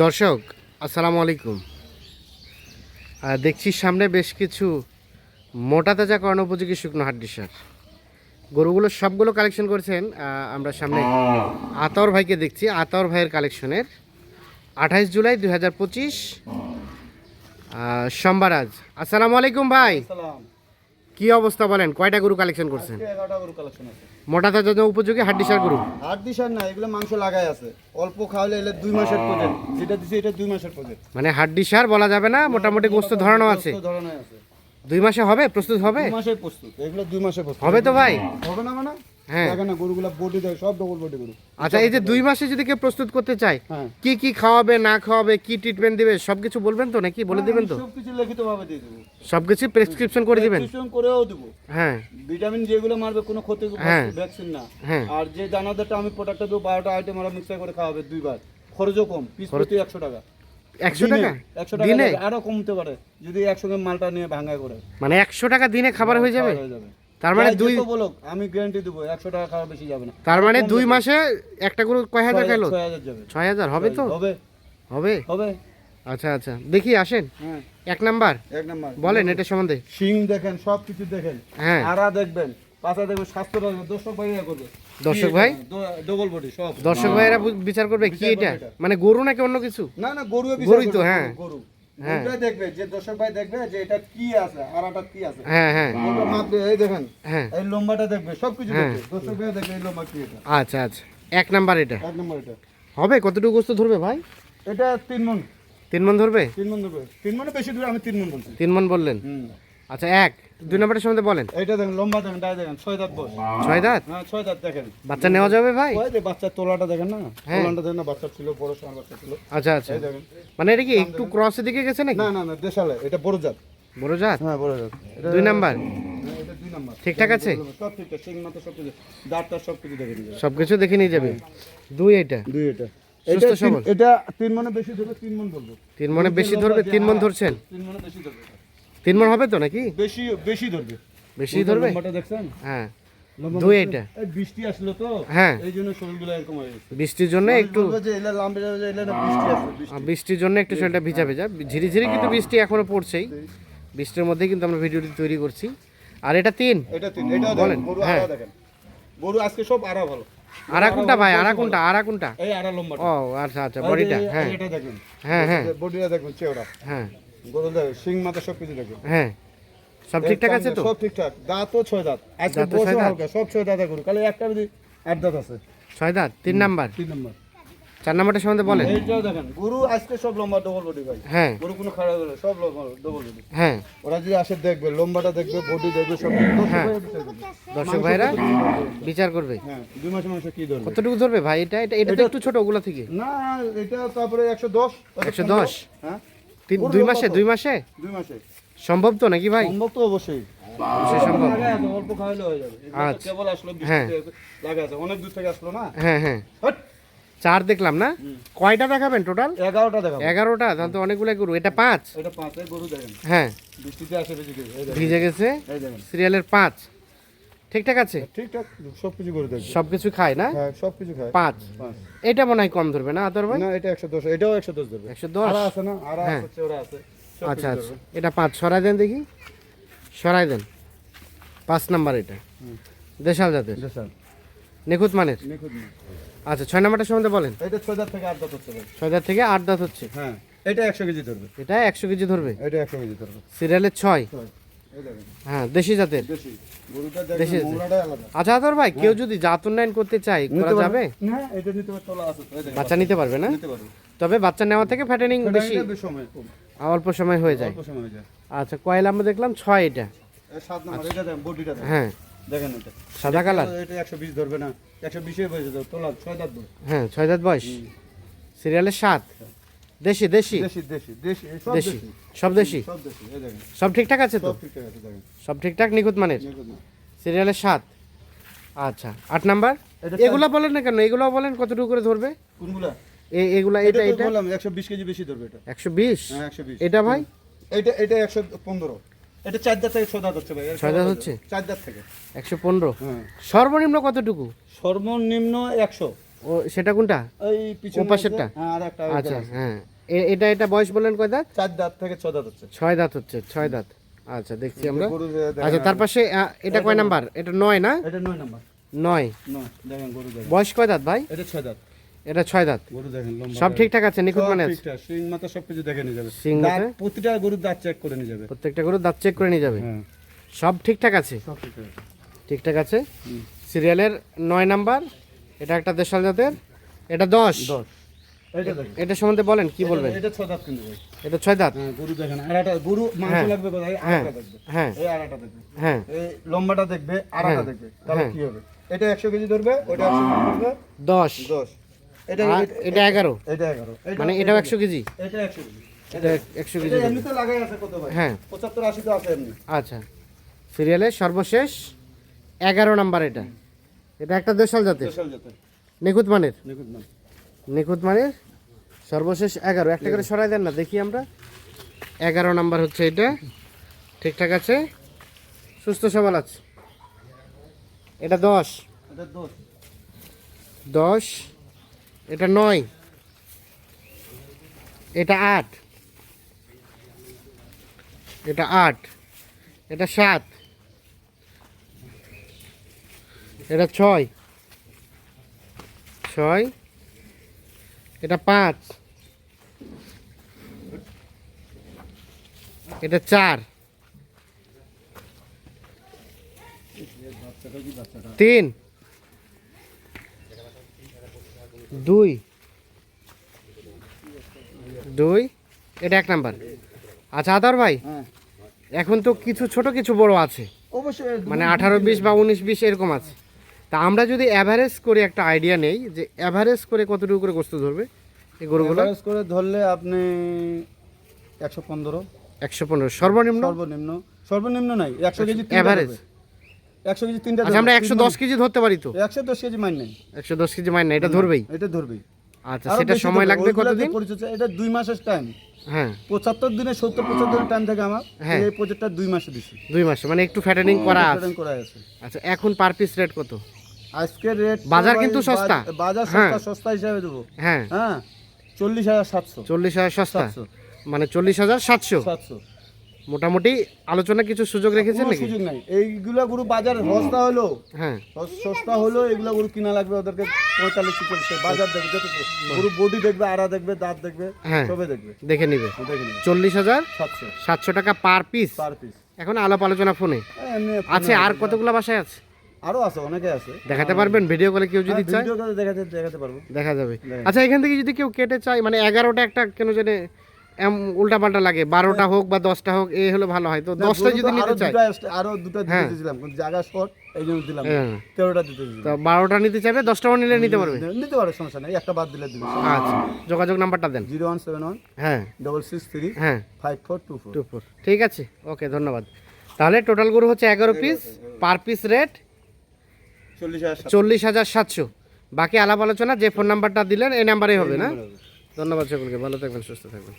দর্শক আসসালামু আলাইকুম। দেখছি সামনে বেশ কিছু মোটা তাজা কর্ণ উপযোগী শুকনো হাড্ডি সার গরুগুলো সবগুলো কালেকশন করেছেন আমরা সামনে আতর ভাইকে দেখছি আতর ভাইয়ের কালেকশনের আঠাইশ জুলাই দুই হাজার পঁচিশ সোমবার আজ। আসসালামু আলাইকুম ভাই। সালাম কি অবস্থা বলেন? কয়টা গরু কালেকশন করছেন? এগারোটা গরু কালেকশন আছে। মোটা তাজা উপযোগী হাড্ডি সার গরু? হাট সার না এগুলো মাংস লাগাই আছে। অল্প খাওয়ালে এলে দুই মাসের প্রজেক্ট যেটা দিছে এটা দুই মাসের প্রজেক্ট মানে হাড্ডি সার বলা যাবে না মোটামুটি গোস্ত ধরানো আছে। ধরনের আছে। দুই মাসে হবে? প্রস্তুত হবে? দুই মাসে প্রস্তুত। এগুলো দুই মাসে প্রস্তুত। হবে তো ভাই? হবে না মানে? হ্যাঁ। না গরুগুলো বডি দেয় সব ডবল বডি গরু। আচ্ছা এই যে দুই মাসে যদি কেউ প্রস্তুত করতে চায় হ্যাঁ। কি কি খাওয়াবে না খাওয়াবে কি ট্রিটমেন্ট দিবে সবকিছু বলবেন তো নাকি? বলে দিবেন তো? সব কিছু দিয়ে দেবো। সবকিছু প্রেসক্রিপশন করে দিবেন? Prescription করেও দেবো। হ্যাঁ। ভিটামিন যেগুলো মারবে কোনো ক্ষতি হ্যাঁ। ভ্যাকসিন না। হ্যাঁ। আর যে দানাদারটা আমি প্রোডাক্টটা দেবো বারোটা আইটেম ওরা মিক্সার করে খাওয়াবে দুইবার। খরচও কম পিস প্রতি একশো টাকা। একশো টাকা? একশো টাকা আরও কমতে পারে যদি একসঙ্গে মালটা নিয়ে ভাঙা করে। মানে একশো টাকা দিনে খাবার হয়ে যাবে? হয়ে যাবে। তার মানে দুই বলুক আমি গ্যারান্টি দেবো একশো টাকা খাওয়া বেশি যাবে না। তার মানে দুই মাসে একটা গরু কয় হাজার ছয় হাজার হবে তো? হবে। হবে? হবে। আচ্ছা আচ্ছা। দেখি আসেন। হ্যাঁ। এক নাম্বার। এক নাম্বার। বলেন এটা সম্বন্ধে। শিং দেখেন সব কিছু দেখেন। হ্যাঁ। আরা দেখবেন দেখবেন স্বাস্থ্য দর্শক ভাই ইয়া করবে। দর্শক ভাই? ডবল বডি সব। দর্শক ভাইয়েরা বু- বিচার করবে কি এটা? এটা। মানে গরু নাকি অন্য কিছু? না না গরু গরুই তো, হ্যাঁ। গরু। হ্যাঁ। দেখবে যে দর্শক ভাই দেখবে যে এটা কি আছে আরাটা কি আছে। হ্যাঁ হ্যাঁ। এই দেখেন এই লম্বাটা দেখবে সবকিছু। দেখবে দর্শক ভাই দেখবে এই লম্বা কি এটা। আচ্ছা আচ্ছা। এক নাম্বার এটা। এক নম্বর এটা। হবে? কতটুকু গোস্ত ধরবে ভাই? এটা তিন মন। তিন মন ধরবে? তিন মন ধরবে। তিন মনে বেশি দূরে আমি তিন মন বলছি। তিন মন বললেন। আচ্ছা এক। দুই নম্বরের সম্বন্ধে বলেন। এইটা দেখেন লম্বা দেখেন ডাই দেখেন ছয় দাঁত বস ছয় দাঁত? হ্যাঁ ছয় দাঁত দেখেন। বাচ্চা নেওয়া যাবে ভাই? ওই যে বাচ্চার তোলাটা দেখেন না? হ্যাঁ। তোলাটা দেখেন না বাচ্চা ছিল বড় সার বাচ্চা ছিল। আচ্ছা আচ্ছা। দেখেন। মানে এটা কি একটু ক্রসের দিকে গেছে নাকি? না না না দেশালে। এটা বড় জাত। বড় জাত? হ্যাঁ বড় জাত। এটা দুই নাম্বার? হ্যাঁ, দুই নাম্বার। ঠিকঠাক আছে? সবকিছু দেখে নিয়ে যাবে? দুই এটা? দুই এটা। এটা তিন- এটা তিন মনে বেশি ধরবে তিন মন বলব তিন মনে বেশি ধরবে তিন মন ধরছেন? তিন মনে বেশি ধরবে। তিন মন হবে তো নাকি? বেশি বেশি ধরবে। বেশি ধরবে? লম্বাটা দেখছেন? হ্যাঁ। দুই এটা। এই বৃষ্টি আসলো তো হ্যাঁ। এই জন্য শরীরগুলো এরকম হয়ে গেছে। বৃষ্টির জন্য একটু আসলো বৃষ্টি। বৃষ্টির জন্য একটু শরীরটা ভিজা ভিজা। ঝিরি ঝিরি কিন্তু বৃষ্টি এখনও পড়ছেই। বৃষ্টির মধ্যেই কিন্তু আমরা ভিডিওটি তৈরি করছি। আর এটা তিন? এটা তিন। এটা বলেন, হ্যাঁ। আড়া দেখেন। গরু আজকে সব আড়া ভালো। আরা কোনটা ভাই? আরা কোনটা? আরা কোনটা? এই আড়া লম্বা ও আচ্ছা আচ্ছা বডিটা হ্যাঁ। এটা দেখেন। হ্যাঁ হ্যাঁ। বডিটা দেখবেন চেওড়া। হ্যাঁ। দেখেন সিং মাথা সব কিছু দেখেন হ্যাঁ সব ঠিকঠাক আছে তো? সব ঠিকঠাক। দাঁতও ছয় দাঁত। আজকে বসে হালকা সব ছয় দাঁত গরু। কালে একটা যদি আট দাঁত আছে। ছয় দাঁত? তিন নাম্বার? তিন নম্বর। চার নাম্বারটা সম্বন্ধে বলেন। এইটাও দেখেন গরু আজকে সব লম্বা ডবল বডি ভাই। হ্যাঁ। গরু কোনো খারাপ হলো সব লম্বা ডবল বডি হ্যাঁ। ওরা যদি আসে দেখবে লম্বাটা দেখবে বডি দেখবে সব হ্যাঁ। দর্শক ভাইরা বিচার করবে। হ্যাঁ দুই মাসে মাসে কি ধরবে? কতটুকু ধরবে ভাই? এটা এটা এটা একটু ছোট ওগুলো থেকে। না এটা তারপরে একশো দশ। একশো দশ? হ্যাঁ? তিন দুই মাসে? দুই মাসে? দুই মাসে। সম্ভব তো নাকি ভাই? সম্ভব তো অবশ্যই। সম্ভব। অল্প হয়ে যাবে। আচ্ছা। কেবল আসলো হ্যাঁ। লাগা আছে অনেক দূর থেকে আসলো না? হ্যাঁ হ্যাঁ। চার দেখলাম না? কয়টা দেখাবেন টোটাল? এগারোটা দেখাবো। এগারোটা? তাহলে তো অনেকগুলো গরু। এটা পাঁচ? এটা পাঁচে গরু দেখেন। হ্যাঁ। বৃষ্টিতে আসে ভিজে গেছে। সিরিয়ালের পাঁচ? ঠিকঠাক আছে? ঠিকঠাক সব কিছু করে দেখবে সব কিছু খায় না? হ্যাঁ সব কিছু খায়। পাঁচ। পাঁচ। এটা মনে হয় কম ধরবে না আদর ভাই? না এটা একশো দশ এটাও একশো দশ দেবে একশো দশ? আছে না? আরা হ্যাঁ। আছে ওরা আছে। আচ্ছা আচ্ছা। এটা পাঁচ সরাই দেন দেখি। সরাই দেন। পাঁচ নাম্বার এটা। দেশাল জাতের? স্যার নিখুঁত মানের। আচ্ছা ছয় নাম্বারটা সম্বন্ধে বলেন। এটা ছয় দাঁত থেকে আট দাঁত হচ্ছে ভাই। ছয় দাঁত থেকে আট দাঁত হচ্ছে। হ্যাঁ এটা একশো কেজি ধরবে। এটা একশো কেজি ধরবে? এটা একশো কেজি ধরবে। সিরিয়ালের ছয়। হ্যাঁ দেশি জাতের? দেশি। আচ্ছা আদর ভাই কেউ যদি জাত উন্নয়ন করতে চায় করা যাবে? দেখেন, বাচ্চা নিতে পারবে না? তবে বাচ্চা নেওয়া থেকে ফ্যাটেনিং বেশি অল্প সময় হয়ে যায়। হয়ে আচ্ছা কয়লা আমরা দেখলাম ছয় এটা। দেখেন হ্যাঁ। দেখেন এটা। সাদা কালার? এটা ধরবে না হয়ে তোলা ছয় দাঁত হ্যাঁ বয়স। সিরিয়ালের সাত। দেশি দেশি? দেশি দেশি দেশি সব দেশি? সব দেশি? সব দেশি এই দেখেন। সব ঠিকঠাক আছে তো? সব ঠিকঠাক আছে দেখেন। সব ঠিকঠাক? নিখুঁত মানের? সিরিয়ালের সাত? আচ্ছা আট নাম্বার? এগুলা বলেন না কেন? এগুলো বলেন কতটুকু করে ধরবে? কোনগুলা? এগুলা এটা এটা বললাম একশো বিশ কেজি বেশি ধরবে এটা। হ্যাঁ এটা ভাই? এটা এটা একশো পনেরো। এটা চার দাঁত থেকে ছয় দাঁত হচ্ছে ভাই। ছয় দাঁত হচ্ছে? চার দাঁত থেকে। হ্যাঁ। সর্বনিম্ন কতটুকু? সর্বনিম্ন একশো। ও সেটা কোনটা? এই পিছনে ওপাশেরটা? আছে, হ্যাঁ আর একটা আচ্ছা হ্যাঁ। এটা এটা বয়স বললেন কয় দাঁত? চার দাঁত থেকে ছ দাঁত হচ্ছে। ছয় দাঁত হচ্ছে ছয় দাঁত। আচ্ছা দেখছি আমরা। আচ্ছা তার পাশে এটা কয় নাম্বার? এটা নয় না? এটা নয় নাম্বার। নয়। নয় দেখেন গরু দেখেন। বয়স কয় দাঁত ভাই? এটা ছয় দাঁত। এটা ছয় দাঁত। গরু দেখেন লম্বা সব ঠিকঠাক আছে নিখুঁত মানে আছে? সিং মাথা সবকিছু দেখে নিয়ে যাবে। শিং দাঁত প্রতিটা গরুর দাঁত চেক করে নিয়ে যাবে। প্রত্যেকটা করে দাঁত চেক করে নিয়ে যাবে? হ্যাঁ। সব ঠিকঠাক আছে? সব ঠিকঠাক আছে। ঠিকঠাক আছে? সিরিয়ালের নয় নাম্বার এটা একটা দেশাল জাতের? এটা দশ? দশ। এটা সম্বন্ধে বলেন কি বলবেন? এটা ছ দাঁত কিন্তু ভাই। এটা ছয় দাঁত? হ্যাঁ গরু দেখেন আড়াটা গরু মাংস হ্যাঁ। লাগবে কোথায় হ্যাঁ আড়াটা দেখবে। হ্যাঁ। এই আড়াটা দেখবে। হ্যাঁ। এই লম্বাটা দেখবে আড়াটা। দেখবে। তাহলে। কি হবে? এটা একশো কেজি ধরবে ওটা একশো কেজি ধরবে। দশ। দশ। এটা এটা এগারো। এটা এগারো। মানে এটাও একশো কেজি? এটা একশো কেজি। এটা একশো কেজি এমনিতে লাগাই আছে কত ভাই? হ্যাঁ। পঁচাত্তর আশি তো আছে এমনি। আচ্ছা। সিরিয়ালের সর্বশেষ এগারো নাম্বার এটা। এটা একটা দেশাল জাতের। নিখুঁত মানের। নিখুঁত মান নিখুঁত মানের? সর্বশেষ এগারো। একটা করে সরাই দেন না দেখি আমরা। এগারো নাম্বার হচ্ছে এটা। ঠিকঠাক আছে? সুস্থ সবল আছে। এটা দশ। এটা দশ। এটা নয়। এটা আট। এটা আট। এটা সাত। এটা ছয়। ছয়। এটা পাঁচ। এটা চার। তিন। দুই। দুই। এটা এক নাম্বার। আচ্ছা আদার ভাই হ্যাঁ। এখন তো কিছু ছোট কিছু বড় আছে। অবশ্যই। মানে আঠারো বিশ বা উনিশ বিশ এরকম আছে। তা আমরা যদি অ্যাভারেজ করে একটা আইডিয়া নেই যে অ্যাভারেজ করে কতটুকু করে গোস্ত ধরবে এই গরুগুলো? Average করে ধরলে আপনি একশো পনেরো। একশো পনেরো সর্বনিম্ন? সর্বনিম্ন। সর্বনিম্ন নাই একশো কেজি Average? একশো কেজি তিনটা আচ্ছা আমরা একশো দশ কেজি ধরতে পারি তো? একশো দশ কেজি মাইন নেই। একশো দশ কেজি মাইন না এটা ধরবেই? এটা ধরবেই। আচ্ছা সেটা সময় লাগবে কতদিন? পরিচর্যা এটা দুই মাসের টাইম হ্যাঁ। পঁচাত্তর দিনে সত্তর পঁচাত্তর টাইম থেকে আমার হ্যাঁ। এই প্রজেক্টটা দুই মাসে দিছি। দুই মাসে মানে একটু ফ্যাটেনিং করা আছে। করা আছে। আচ্ছা এখন পার পিস রেট কত? আজকের রেট বাজার কিন্তু সস্তা। বাজার হ্যাঁ। সস্তা সস্তা হিসাবে দেবো। হ্যাঁ। হ্যাঁ চল্লিশ হাজার সাতশো। চল্লিশ হাজার সস্তা? মানে চল্লিশ হাজার সাতশো? সাতশো। মোটামুটি আলোচনা কিছু সুযোগ রেখেছেন নাকি? সুযোগ নাই। এইগুলা গরু বাজার সস্তা হলো হ্যাঁ। সস্তা হলো এগুলা গরু কিনা লাগবে ওদেরকে পঁয়তাল্লিশ চল্লিশ বাজার দেখবে যত গরু বডি দেখবে আড়া দেখবে দাঁত দেখবে হ্যাঁ। সবে দেখবে। দেখে নিবে। চল্লিশ হাজার সাতশো। সাতশো টাকা পার পিস পার পিস এখন আলাপ আলোচনা ফোনে। আছে আর কতগুলো বাসায় আছে? আরও আছে অনেকে আছে। দেখাতে পারবেন? ভিডিও কলে কেউ যদি চায়? ভিডিও করে দেখাতে দেখাতে পারব। দেখা যাবে। আচ্ছা এখান থেকে যদি কেউ কেটে চায় মানে এগারোটা একটা কেন জানে উল্টা পাল্টা লাগে। বারোটা হোক বা দশটা হোক এই হলে ভালো হয়। তো দশটা গরু যদি নিতে extra- আরও দুটা হ্যাঁ। দিতে দিলাম জায়গা শর্ট এই জন্য দিলাম। হ্যাঁ। তেরোটা দিতে দিলাম। তো বারোটা নিতে চাইবে দশটাও নিলে নিতে পারবে? নিতে পারে সমস্যা নেই একটা বাদ দিলে দিবে। আচ্ছা যোগাযোগ নাম্বারটা দেন। জিরো ওয়ান সেভেন ওয়ান হ্যাঁ। ডবল সিক্স থ্রি হ্যাঁ। Five four two four. Two four. ঠিক আছে ওকে ধন্যবাদ। তাহলে টোটাল গরু হচ্ছে এগারো পিস পার পিস রেট। চল্লিশ হাজার সাতশো। বাকি আলাপ আলোচনা যে ফোন নাম্বারটা দিলেন এই নাম্বারেই হবে না? ধন্যবাদ সকলকে ভালো থাকবেন সুস্থ থাকবেন।